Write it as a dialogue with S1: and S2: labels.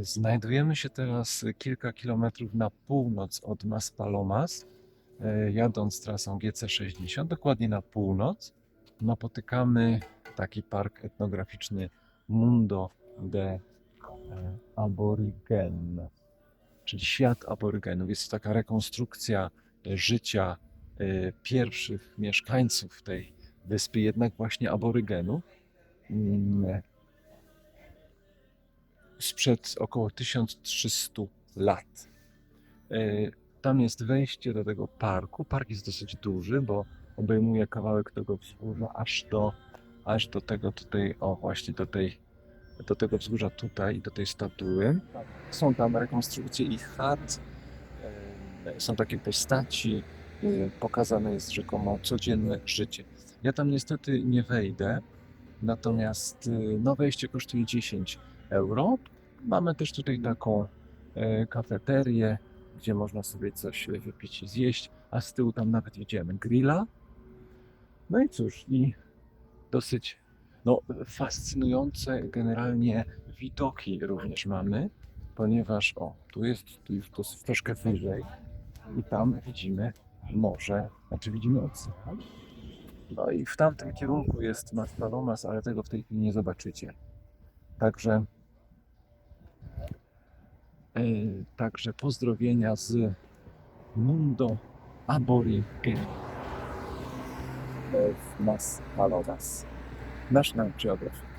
S1: Znajdujemy się teraz kilka kilometrów na północ od Maspalomas. E, Jadąc trasą GC60, dokładnie na północ, napotykamy taki park etnograficzny Mundo de e, Aborigen, czyli świat aborygenów. Jest to taka rekonstrukcja e, życia pierwszych mieszkańców tej wyspy, jednak właśnie aborygenów. Sprzed około 1300 lat. E, Tam jest wejście do tego parku. Park jest dosyć duży, bo obejmuje kawałek tego wzgórza aż do, aż do tego tutaj, o właśnie do tej, do tego wzgórza tutaj, do tej statuły. Są tam rekonstrukcje ich chat, e, są takie postaci, e, pokazane jest rzekomo codzienne życie. Ja tam niestety nie wejdę, natomiast e, no wejście kosztuje 10 euro. Mamy też tutaj taką e, kafeterię, gdzie można sobie coś wypić i zjeść, a z tyłu tam nawet widzimy grilla. No i cóż, i dosyć no, fascynujące generalnie widoki również mamy, ponieważ o, tu jest, tu już jest troszkę wyżej i tam widzimy morze, znaczy widzimy ocean. No i w tamtym kierunku jest Mas Palomas, ale tego w tej chwili nie zobaczycie. Także E, Także pozdrowienia z Mundo Aborigen w Mas Palomas. National Geographic.